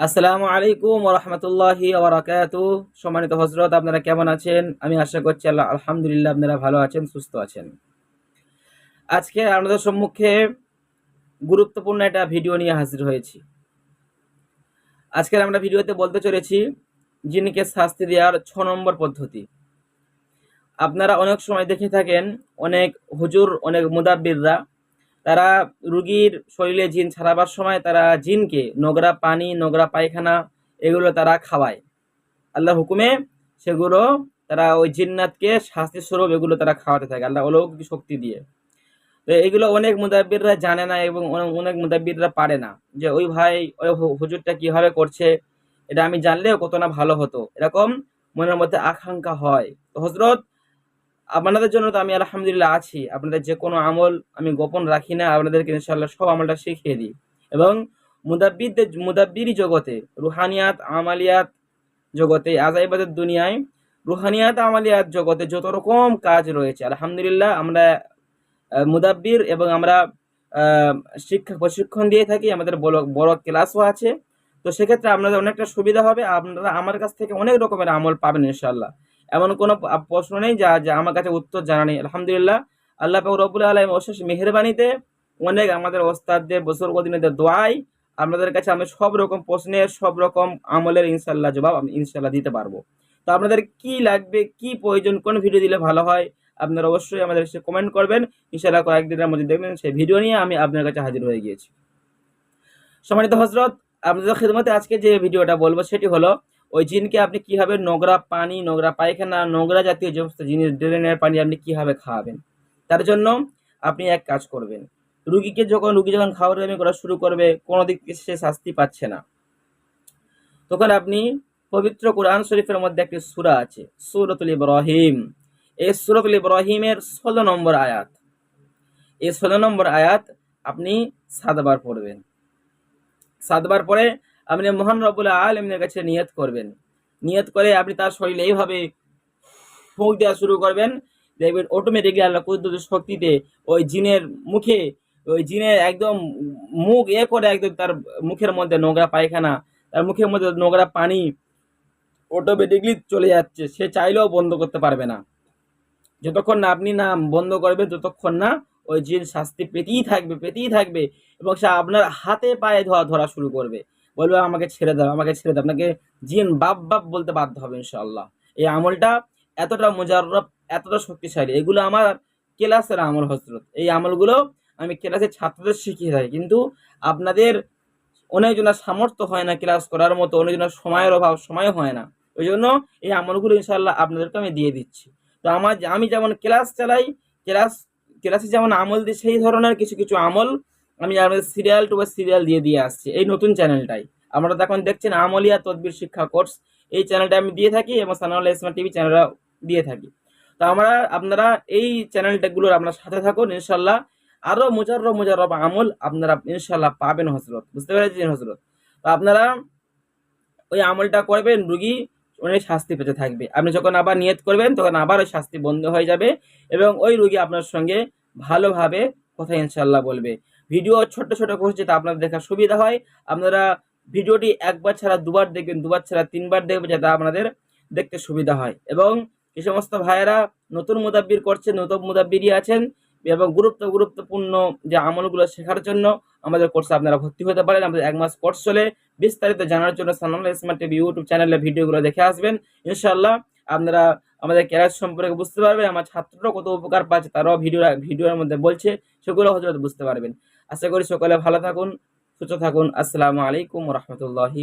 আসসালামু আলাইকুম রহমতুল্লাহি ওবরাকাত সম্মানিত হজরত আপনারা কেমন আছেন? আমি আশা করছি আল্লাহ আলহামদুলিল্লাহ আপনারা ভালো আছেন, সুস্থ আছেন। আজকে আপনাদের সম্মুখে গুরুত্বপূর্ণ একটা ভিডিও নিয়ে হাজির হয়েছি। আজকের আমরা ভিডিওতে বলতে চলেছি জিনকে শাস্তি দেওয়ার ছ নম্বর পদ্ধতি। আপনারা অনেক সময় দেখে থাকেন, অনেক হুজুর, অনেক মুদাব্বিররা তারা রুগীর শরীরে জিন ছাড়াবার সময় তারা জিনকে নোংরা পানি, নোংরা পায়খানা এগুলো তারা খাওয়ায়। আল্লাহ হুকুমে সেগুলো তারা ওই জিন্নাতকে শাস্তি স্বরূপ এগুলো তারা খাওয়াতে থাকে, আল্লাহ অলৌকিক শক্তি দিয়ে। তো এগুলো অনেক মুদাব্বিররা জানে না এবং অনেক- মুদাব্বিররা পারে না যে, ওই ভাই, ওই হুজুরটা কীভাবে করছে? এটা আমি জানলেও কত না ভালো হতো। এরকম মনের মধ্যে আকাঙ্ক্ষা হয়। তো হজরত আপনাদের জন্য তো আমি আলহামদুলিল্লাহ আছি। আপনাদের যে কোনো আমল আমি গোপন রাখি না, আপনাদেরকে ইনশাল্লাহ সব আমলটা শিখিয়ে দিই। এবং মুদাব্বিরদের মুদাব্বিরি জগতে, রুহানিয়াত, আমালিয়াত জগতে, আজাইবাদের দুনিয়ায়, রুহানিয়াত, আমালিয়াত জগতে যত রকম কাজ রয়েছে, আলহামদুলিল্লাহ আমরা মুদাব্বির এবং আমরা শিক্ষা প্রশিক্ষণ দিয়ে থাকি, আমাদের বড় বড় ক্লাসও আছে। তো সেক্ষেত্রে আপনাদের অনেকটা সুবিধা হবে, আপনারা আমার কাছ থেকে অনেক রকমের আমল পাবেন ইনশাল্লাহ এমন কোনো প্রশ্ন নেই যা যা আমার কাছে উত্তর জানা নেই। আলহামদুলিল্লাহ, আল্লাহ পাক রব্বুল আলম অশেষ মেহরবানিতে অনেক আমাদের ওস্তাদদের বছর দিনের দোয়াই আপনাদের কাছে আমি সব রকম প্রশ্নের, সব রকম আমলের ইনশাল্লাহ জবাব আমি ইনশাল্লাহ দিতে পারব। তো আপনাদের কি লাগবে, কি প্রয়োজন, কোন ভিডিও দিলে ভালো হয়, আপনারা অবশ্যই আমাদের এসে কমেন্ট করবেন। ইনশাল্লাহ কয়েকদিনের মধ্যে দেখবেন সেই ভিডিও নিয়ে আমি আপনার কাছে হাজির হয়ে গিয়েছি। সম্মানিত হজরত আপনাদের খেদমতে আজকে যে ভিডিওটা বলব সেটি হলো ওই জিনকে আপনি কীভাবে নোংরা পানি, নোংরা পায়খানা, নোংরা জাতীয় যে সমস্ত জিনিস, ড্রেনের পানি আপনি কীভাবে খাওয়াবেন? তার জন্য আপনি এক কাজ করবেন। রুগীকে যখন, রুগী যখন খাওয়া দাওয়া করা শুরু করবে, কোনো দিক থেকে সে শাস্তি পাচ্ছে না। তখন আপনি পবিত্র কোরআন শরীফের মধ্যে একটি সূরা আছে, সূরাতুল ইব্রাহিম। এই সূরাতুল ইব্রাহিমের ষোলো নম্বর আয়াত। এই ষোলো নম্বর আয়াত আপনি সাতবার পড়বেন। সাতবার পরে আপনি মহান রব্বুল আলমিনের কাছে নিয়ত করবেন। নিয়ত করে আপনি তার শরীরে এইভাবে ফুঁক দেওয়া শুরু করবেন। দেখবেন অটোমেটিকলি আল্লাহ কুদরতের শক্তিতে ওই জিনের মুখে, ওই জিনের একদম মুখ এ করে একদম তার মুখের মধ্যে নোংরা পায়খানা, তার মুখের মধ্যে নোংরা পানি অটোমেটিকলি চলে যাচ্ছে। সে চাইলেও বন্ধ করতে পারবে না। যতক্ষণ না আপনি না বন্ধ করবেন, ততক্ষণ না ওই জিন শাস্তি পেতেই থাকবে পেতেই থাকবে এবং সে আপনার হাতে পায়ে ধোয়া ধরা শুরু করবে। বলবে, আমাকে ছেড়ে দাও, আমাকে ছেড়ে দাও। আপনাকে জিন, বাপ বাপ বলতে বাধ্য হবে, ইনশাআল্লাহ। এই আমলটা এতটা মোজাররব এতটা শক্তিশালী, এগুলো আমার ক্লাসের আমল হজরত এই আমলগুলো আমি ক্লাসের ছাত্রদের শিখিয়ে থাকি, কিন্তু আপনাদের অনেকজনের সামর্থ্য হয় না ক্লাস করার মতো, অনেকজনের সময়ের অভাব, সময় হয় না। ওই জন্য এই আমলগুলো ইনশাল্লাহ আপনাদেরকে আমি দিয়ে দিচ্ছি। তো আমার, আমি যেমন ক্লাস চালাই, ক্লাস, ক্লাসে যেমন আমল দিই, সেই ধরনের কিছু কিছু আমল আমি আপনাদের সিরিয়াল টু সিরিয়াল দিয়ে দিয়ে আসছি, এই নতুন চ্যানেলটাই আপনারা এখন দেখছেন আমলিয়া তদবির শিক্ষা কোর্স এই চ্যানেলটা আমি দিয়ে থাকি এবং সানাউল্লাহ ইসলাম টিভি চ্যানেলটা দিয়ে থাকি। তো আমরা, আপনারা এই চ্যানেলটাগুলোর আপনার সাথে থাকুন, ইনশাল্লাহ। আরও মুজাররব মুজাররব আমল আপনারা ইনশাল্লাহ পাবেন হজরত বুঝতে পেরেছেন হজরত তো আপনারা ওই আমলটা করবেন, রুগী অনেক শাস্তি পেতে থাকবে। আপনি যখন আবার নিয়ত করবেন, তখন আবার ওই শাস্তি বন্ধ হয়ে যাবে এবং ওই রুগী আপনার সঙ্গে ভালোভাবে কথা ইনশাল্লাহ বলবে। ভিডিও ছোট ছোট করছে তা আপনাদের দেখার সুবিধা হয়, আপনারা ভিডিওটি একবার ছাড়া দুবার দেখবেন, দুবার ছাড়া তিনবার দেখবেন যাতে আপনাদের দেখতে সুবিধা হয়। এবং এই সমস্ত ভাইয়েরা নতুন মুদাব্বির করছে নতুন মুদাব্বিরই আছেন এবং গুরুত্ব, গুরুত্বপূর্ণ যে আমলগুলো শেখার জন্য আমাদের কোর্সে আপনারা ভর্তি হতে পারেন। আমাদের এক মাস কোর্স চলে। বিস্তারিত জানার জন্য সানাম স্মার্ট টিভি ইউটিউব চ্যানেলে ভিডিওগুলো দেখে আসবেন। ইনশাল্লাহ আপনারা আমাদের ক্যারিয়ার সম্পর্কে বুঝতে পারবেন, আমার ছাত্ররা কত উপকার পাচ্ছে তারাও ভিডিও ভিডিওর মধ্যে বলছে, সেগুলো হয়তো বুঝতে পারবেন। আশা করি সকলে ভালো থাকুন, সুস্থ থাকুন। আসসালামু আলাইকুম রহমতুল্লাহি